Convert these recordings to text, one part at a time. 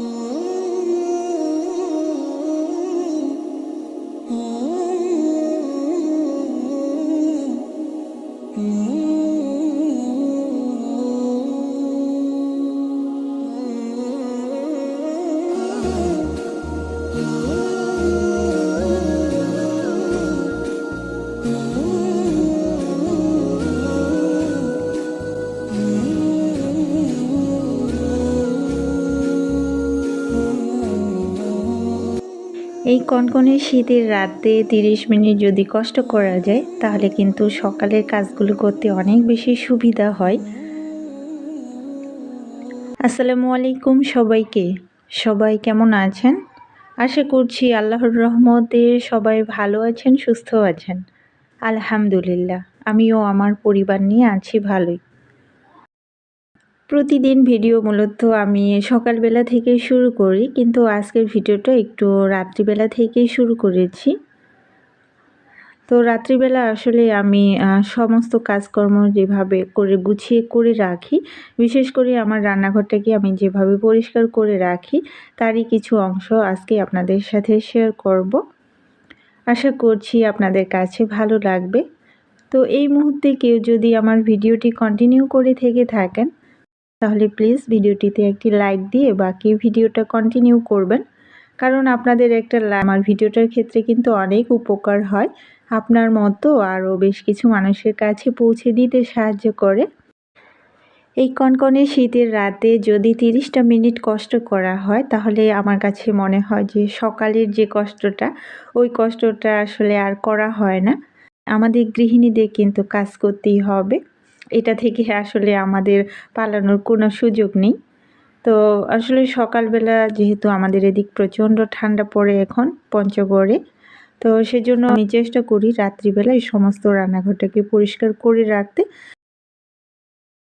Mm-hmm. এই কনকনে শীতের রাতে তিরিশ মিনিট যদি কষ্ট করা যায়, তাহলে কিন্তু সকালের কাজগুলো করতে অনেক বেশি সুবিধা হয়। আসসালামু আলাইকুম সবাইকে। সবাই কেমন আছেন? আশা করছি আল্লাহর রহমতে সবাই ভালো আছেন, সুস্থ আছেন। আলহামদুলিল্লাহ, আমিও আমার পরিবার নিয়ে আছি ভালোই। প্রতিদিন ভিডিও মূলত আমি সকালবেলা থেকে শুরু করি, কিন্তু আজকের ভিডিওটা একটু রাত্রিবেলা থেকেই শুরু করেছি। তো রাত্রিবেলা আসলে আমি সমস্ত কাজকর্ম যেভাবে করে গুছিয়ে করে রাখি, বিশেষ করে আমার রান্নাঘরটাকে আমি যেভাবে পরিষ্কার করে রাখি, তারই কিছু অংশ আজকে আপনাদের সাথে শেয়ার করব। আশা করছি আপনাদের কাছে ভালো লাগবে। তো এই মুহূর্তে কেউ যদি আমার ভিডিওটি কন্টিনিউ করে থেকে থাকেন তাহলে প্লিজ ভিডিওটিতে একটি লাইক দিয়ে বাকি ভিডিওটা কন্টিনিউ করবেন। কারণ আপনাদের একটা আমার ভিডিওটার ক্ষেত্রে কিন্তু অনেক উপকার হয়। আপনার মতো আরও বেশ কিছু মানুষের কাছে পৌঁছে দিতে সাহায্য করে। এই কনকনে শীতের রাতে যদি তিরিশটা মিনিট কষ্ট করা হয়, তাহলে আমার কাছে মনে হয় যে সকালের যে কষ্টটা, ওই কষ্টটা আসলে আর করা হয় না। আমাদের গৃহিণীদের কিন্তু কাজ করতেই হবে। এটা থেকে আসলে আমাদের পালানোর কোনো সুযোগ নেই। তো আসলে সকালবেলা যেহেতু আমাদের এদিক প্রচণ্ড ঠান্ডা পড়ে এখন পঞ্চগড়ে, তো সেজন্য আমি চেষ্টা করি রাত্রিবেলা এই সমস্ত রান্নাঘরটাকে পরিষ্কার করে রাখতে।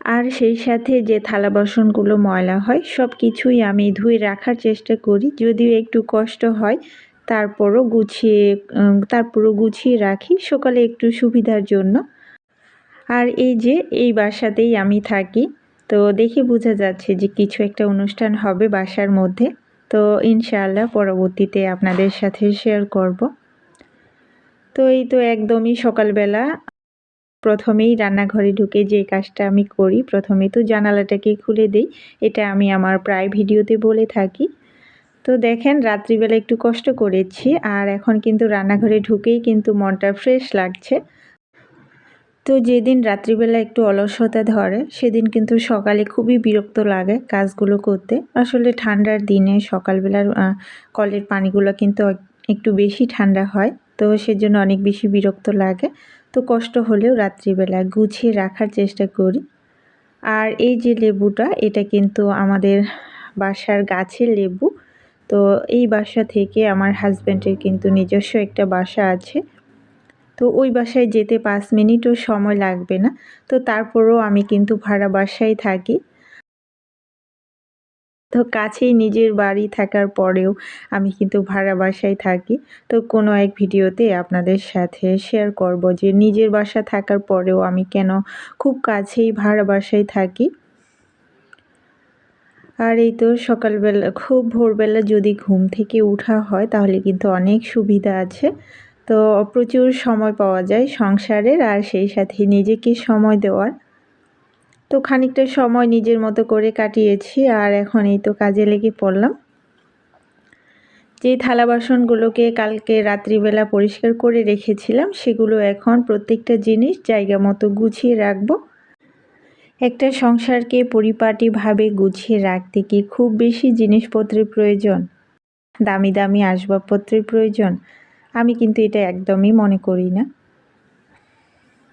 আর সেই সাথে যে থালা বাসনগুলো ময়লা হয়, সব কিছুই আমি ধুয়ে রাখার চেষ্টা করি। যদিও একটু কষ্ট হয়, তারপরও গুছিয়ে তারপরও গুছিয়ে রাখি সকালে একটু সুবিধার জন্য। আর এই যে, এই বাসাতেই আমি থাকি। তো দেখে বোঝা যাচ্ছে যে কিছু একটা অনুষ্ঠান হবে বাসার মধ্যে। তো ইনশাআল্লাহ পরবর্তীতে আপনাদের সাথে শেয়ার করব। তো এই তো একদমই সকালবেলা। প্রথমেই রান্নাঘরে ঢুকে যে কাজটা আমি করি, প্রথমে তো জানালাটাকে খুলে দিই। এটা আমি আমার প্রায় ভিডিওতে বলে থাকি। তো দেখেন, রাত্রিবেলা একটু কষ্ট করেছি আর এখন কিন্তু রান্নাঘরে ঢুকেই কিন্তু মনটা ফ্রেশ লাগছে। তো যেদিন রাত্রিবেলা একটু অলসতা ধরে, সেদিন কিন্তু সকালে খুবই বিরক্ত লাগে কাজগুলো করতে। আসলে ঠান্ডার দিনে সকালবেলার কলের পানিগুলো কিন্তু একটু বেশি ঠান্ডা হয়, তো সেজন্য অনেক বেশি বিরক্ত লাগে। তো কষ্ট হলেও রাত্রিবেলা গুছিয়ে রাখার চেষ্টা করি। আর এই যে লেবুটা, এটা কিন্তু আমাদের বাসার গাছের লেবু। তো এই বাসা থেকে আমার হাজব্যান্ডের কিন্তু নিজস্ব একটা বাসা আছে। তো ওই বাসায় যেতে পাঁচ মিনিটও সময় লাগবে না। তো তারপরও আমি কিন্তু ভাড়া বাসায় থাকি। তো কাছেই নিজের বাড়ি থাকার পরেও আমি কিন্তু ভাড়া বাসায় থাকি। তো কোনো এক ভিডিওতে আপনাদের সাথে শেয়ার করব যে নিজের বাসা থাকার পরেও আমি কেন খুব কাছেই ভাড়া বাসায় থাকি। আর এই তো সকালবেলা, খুব ভোরবেলা যদি ঘুম থেকে উঠা হয় তাহলে কিন্তু অনেক সুবিধা আছে। তো প্রচুর সময় পাওয়া যায় সংসারের আর সেই সাথে নিজেকে সময় দেওয়ার। তো খানিকটা সময় নিজের মতো করে কাটিয়েছি আর এখন এই তো কাজে লেগে পড়লাম। যে থালা বাসনগুলোকে কালকে রাত্রিবেলা পরিষ্কার করে রেখেছিলাম, সেগুলো এখন প্রত্যেকটা জিনিস জায়গা মতো গুছিয়ে রাখব। একটা সংসারকে পরিপাটিভাবে গুছিয়ে রাখতে কি খুব বেশি জিনিসপত্রের প্রয়োজন? দামি দামি আসবাবপত্রের প্রয়োজন? আমি কিন্তু এটা একদমই মনে করি না।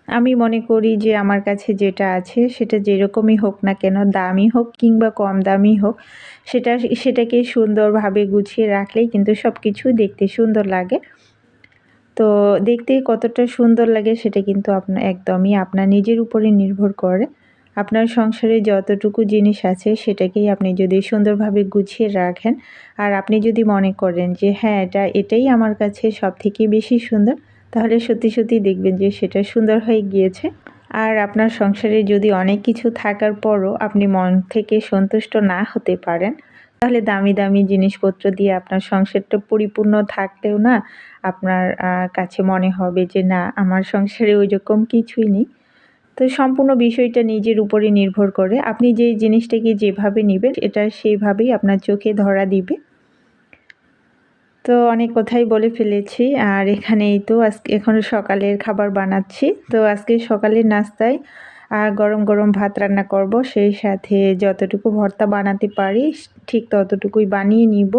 আমি মনে করি যে আমার কাছে যেটা আছে সেটা যেরকমই হোক না কেন, দামি হোক কিংবা কম দামি হোক, সেটা, সেটাকে সুন্দরভাবে গুছিয়ে রাখলেই কিন্তু সব কিছু দেখতে সুন্দর লাগে। তো দেখতে কতটা সুন্দর লাগে সেটা কিন্তু আপনার একদমই আপনার নিজের উপরে নির্ভর করে। আপনার সংসারে যতটুকু জিনিস আছে সেটাকেই আপনি যদি সুন্দরভাবে গুছিয়ে রাখেন, আর আপনি যদি মনে করেন যে হ্যাঁ এটা, এটাই আমার কাছে সব থেকে বেশি সুন্দর, তাহলে সত্যি সত্যি দেখবেন যে সেটা সুন্দর হয়ে গিয়েছে। আর আপনার সংসারে যদি অনেক কিছু থাকার পরও আপনি মন থেকে সন্তুষ্ট না হতে পারেন, তাহলে দামি দামি জিনিসপত্র দিয়ে আপনার সংসারটা পরিপূর্ণ থাকলেও না আপনার কাছে মনে হবে যে, না, আমার সংসারে ওই রকম কিছুই নেই। তো সম্পূর্ণ বিষয়টা নিজের উপরে নির্ভর করে। আপনি যে জিনিসটাকে যেভাবে নেবেন, এটা সেইভাবেই আপনার চোখে ধরা দিবে। তো অনেক কথাই বলে ফেলেছি। আর এখানেই তো আজকে এখন সকালের খাবার বানাচ্ছি। তো আজকে সকালের নাস্তায় গরম গরম ভাত রান্না করব। সেই সাথে যতটুকু ভর্তা বানাতে পারি, ঠিক ততটুকুই বানিয়ে নিব।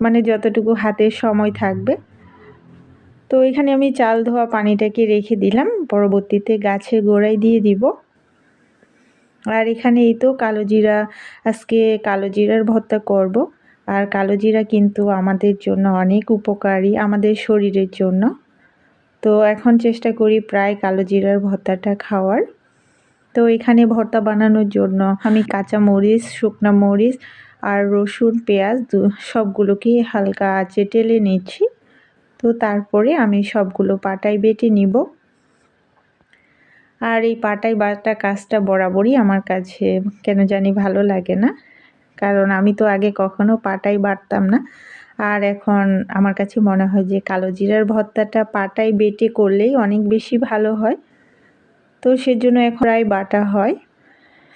মানে যতটুকু হাতের সময় থাকবে। তো এখানে আমি চাল ধোয়া পানিটাকে রেখে দিলাম। পরবর্তীতে গাছের গোড়ায় দিয়ে দিব। আর এখানে এই তো কালো জিরা, আজকে কালো জিরার ভর্তা করব। আর কালো জিরা কিন্তু আমাদের জন্য অনেক উপকারী, আমাদের শরীরের জন্য। তো এখন চেষ্টা করি প্রায় কালো জিরার ভর্তাটা খাওয়ার। তো এখানে ভর্তা বানানোর জন্য আমি কাঁচা মরিচ, শুকনা মরিচ আর রসুন, পেঁয়াজ সবগুলোকে হালকা আঁচে টেলে নিচ্ছি। তো তারপরে আমি সবগুলো পাটায় বেটে নিব। আর এই পাটাই বাটা কাজটা বরাবরই আমার কাছে কেন জানি ভালো লাগে না। কারণ আমি তো আগে কখনো পাটাই বাটতাম না। আর এখন আমার কাছে মনে হয় যে কালো জিরার ভর্তাটা পাটাই বেটে করলেই অনেক বেশি ভালো হয়। তো সেজন্য এখন প্রায় বাটা হয়।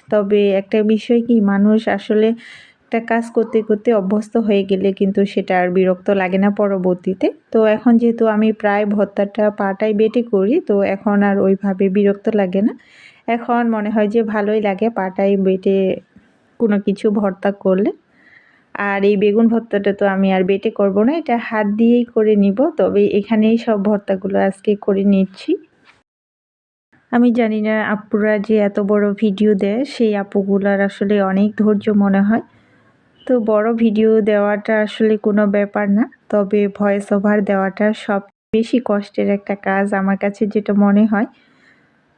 তবে একটা বিষয় কি, মানুষ আসলে একটা কাজ করতে করতে অভ্যস্ত হয়ে গেলে কিন্তু সেটা আর বিরক্ত লাগে না পরবর্তীতে। তো এখন যেহেতু আমি প্রায় ভর্তাটা পাটাই বেটে করি, তো এখন আর ওইভাবে বিরক্ত লাগে না। এখন মনে হয় যে ভালোই লাগে পাটাই বেটে কোনো কিছু ভর্তা করলে। আর এই বেগুন ভর্তাটা তো আমি আর বেটে করব না, এটা হাত দিয়েই করে নিব। তবে এখানেই সব ভর্তাগুলো আজকে করে নিচ্ছি। আমি জানি না আপুরা যে এত বড় ভিডিও দেয়, সেই আপুগুলার আসলে অনেক ধৈর্য মনে হয়। তো বড় ভিডিও দেওয়াটা আসলে কোনো ব্যাপার না। তবে ভয়েস ওভার দেওয়াটা সব বেশি কষ্টের একটা কাজ আমার কাছে যেটা মনে হয়।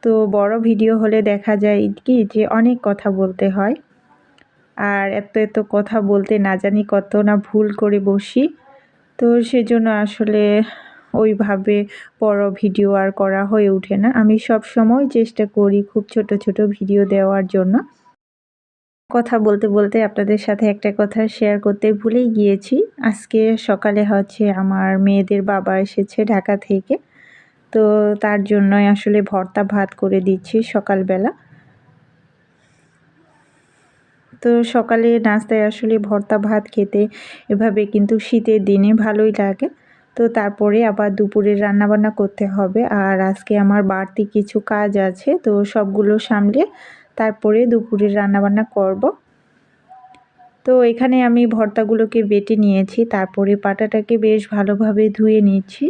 তো বড় ভিডিও হলে দেখা যায় কি যে অনেক কথা বলতে হয়। আর এত এত কথা বলতে না জানি কত না ভুল করে বসি। তো সেজন্য আসলে ওইভাবে বড় ভিডিও আর করা হয়ে ওঠে না। আমি সব সময় চেষ্টা করি খুব ছোট ছোট ভিডিও দেওয়ার জন্য। কথা বলতে বলতে আপনাদের সাথে একটা কথা শেয়ার করতে ভুলেই গিয়েছি। আজকে সকালে হচ্ছে আমার মেয়েদের বাবা এসেছে ঢাকা থেকে। তো তার জন্যই আসলে ভর্তা ভাত করে দিচ্ছি সকালবেলা। তো সকালে নাস্তায় আসলে ভর্তা ভাত খেতে এভাবে কিন্তু শীতের দিনে ভালোই লাগে। তো তারপরে আবার দুপুরের রান্নাবান্না করতে হবে। আর আজকে আমার বাড়তি কিছু কাজ আছে, তো সবগুলো সামলে তারপরে দুপুরের রান্নাবান্না করব। তো এখানে আমি ভর্তাগুলোকে বেটে নিয়েছি, তারপরে পাটাটাকে বেশ ভালোভাবে ধুয়ে নিয়েছি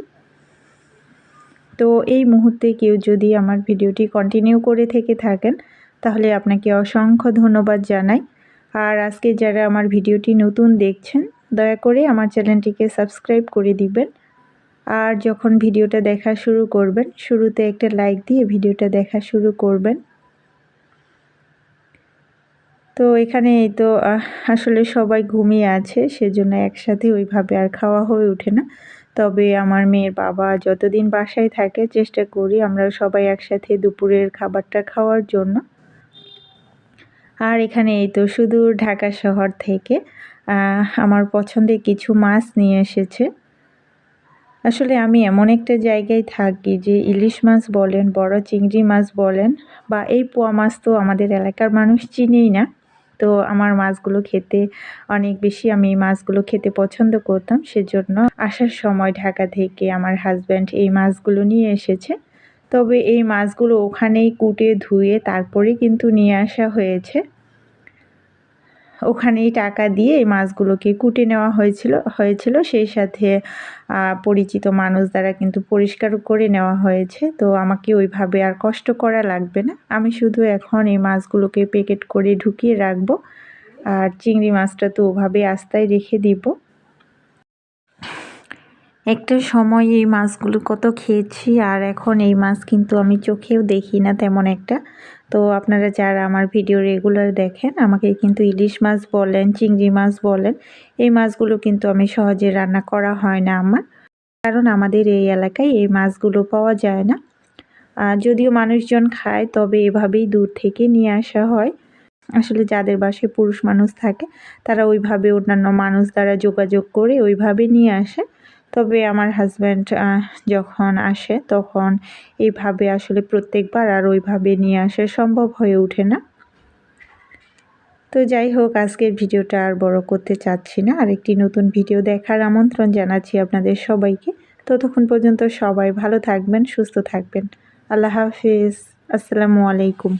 তো এই মুহূর্তে কেউ যদি আমার ভিডিওটি কন্টিনিউ করে থেকে থাকেন, তাহলে আপনাকে অসংখ্য ধন্যবাদ জানাই। আর আজকে যারা আমার ভিডিওটি নতুন দেখছেন, দয়া করে আমার চ্যানেলটিকে সাবস্ক্রাইব করে দিবেন। আর যখন ভিডিওটা দেখা শুরু করবেন, শুরুতে একটা লাইক দিয়ে ভিডিওটা দেখা শুরু করবেন। তো এখানে এই তো আসলে সবাই ঘুমিয়ে আছে, সেজন্য একসাথে ওইভাবে আর খাওয়া হয়ে ওঠে না। তবে আমার মেয়ের বাবা যতদিন বাসায় থাকে, চেষ্টা করি আমরা সবাই একসাথে দুপুরের খাবারটা খাওয়ার জন্য। আর এখানে এই তো সুদূর ঢাকা শহর থেকে আমার পছন্দের কিছু মাছ নিয়ে এসেছে। আসলে আমি এমন একটা জায়গায় থাকি যে ইলিশ মাছ বলেন, বড় চিংড়ি মাছ বলেন, বা এই পোয়া মাছ তো আমাদের এলাকার মানুষ চিনেই না। তো আমার মাছগুলো খেতে অনেক বেশি আমি মাছগুলো খেতে পছন্দ করতাম সেজন্য আসার সময় ঢাকা থেকে আমার হাজব্যান্ড এই মাছগুলো নিয়ে এসেছে। তবে এই মাছগুলো ওখানেই কুটে ধুয়ে তারপরে কিন্তু নিয়ে আসা হয়েছে। ওখানেই টাকা দিয়ে এই মাছগুলোকে কুটে নেওয়া হয়েছিল হয়েছিল। সেই সাথে পরিচিত মানুষ দ্বারা কিন্তু পরিষ্কার করে নেওয়া হয়েছে। তো আমাকে ওইভাবে আর কষ্ট করা লাগবে না। আমি শুধু এখন এই মাছগুলোকে প্যাকেট করে ঢুকিয়ে রাখব। আর চিংড়ি মাছটা তো ওভাবে আস্তায় রেখে দিব। একটা সময় এই মাছগুলো কত খেয়েছি, আর এখন এই মাছ কিন্তু আমি চোখেও দেখি না তেমন একটা। তো আপনারা যারা আমার ভিডিও রেগুলার দেখেন, আমাকে কিন্তু ইলিশ মাছ বলেন, চিংড়ি মাছ বলেন, এই মাছগুলো কিন্তু আমি সহজে রান্না করা হয় না আমার। কারণ আমাদের এই এলাকায় এই মাছগুলো পাওয়া যায় না। যদিও মানুষজন খায়, তবে এভাবেই দূর থেকে নিয়ে আসা হয়। আসলে যাদের বাসায় পুরুষ মানুষ থাকে, তারা ওইভাবে অন্যান্য মানুষ দ্বারা যোগাযোগ করে ওইভাবে নিয়ে আসে। তবে আমার হাজব্যান্ড যখন আসে তখন এইভাবে আসলে প্রত্যেকবার আর ওইভাবে নিয়ে আসা সম্ভব হয়ে ওঠে না। তো যাই হোক, আজকের ভিডিওটা আর বড় করতে চাচ্ছি না। আর একটি নতুন ভিডিও দেখার আমন্ত্রণ জানাচ্ছি আপনাদের সবাইকে। ততক্ষণ পর্যন্ত সবাই ভালো থাকবেন, সুস্থ থাকবেন। আল্লাহ হাফিজ। আসসালামু আলাইকুম।